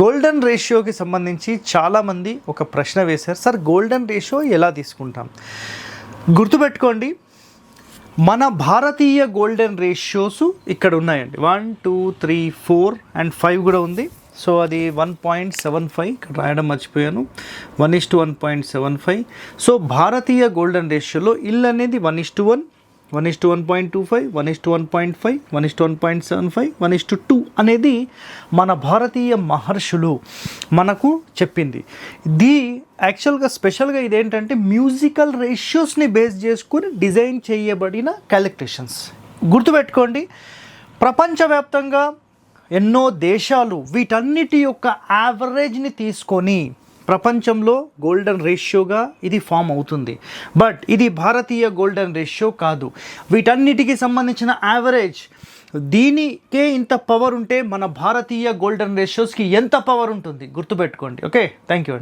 Golden రేషియోకి సంబంధించి చాలామంది ఒక ప్రశ్న వేశారు. సార్ గోల్డెన్ రేషియో ఎలా తీసుకుంటాం? గుర్తుపెట్టుకోండి మన భారతీయ గోల్డెన్ రేషియోస్ ఇక్కడ ఉన్నాయండి. One two three four and five కూడా ఉంది. సో అది వన్ పాయింట్ సెవెన్ ఫైవ్. ఇక్కడ రాయడం మర్చిపోయాను. One is to one point seven five. So Bharatiya golden రేషియోలో ఇల్ అనేది one is to one one is to one point two five one is to one point five one is to one point seven five one is to two అనేది మన భారతీయ మహర్షులు మనకు చెప్పింది. The యాక్చువల్గా స్పెషల్గా ఇదేంటంటే మ్యూజికల్ రేషియోస్ని బేస్ చేసుకుని డిజైన్ చేయబడిన క్యాలిక్యులేషన్స్. గుర్తుపెట్టుకోండి ప్రపంచవ్యాప్తంగా ఎన్నో దేశాలు వీటన్నిటి యొక్క యావరేజ్ని తీసుకొని ప్రపంచంలో గోల్డెన్ రేషియోగా ఇది ఫామ్ అవుతుంది. బట్ ఇది భారతీయ గోల్డెన్ రేషియో కాదు. వీటన్నిటికి సంబంధించిన యావరేజ్ దీనికే ఇంత పవర్ ఉంటే మన భారతీయ గోల్డెన్ రేషియోస్కి ఎంత పవర్ ఉంటుంది? గుర్తుపెట్టుకోండి. ఓకే? Thank you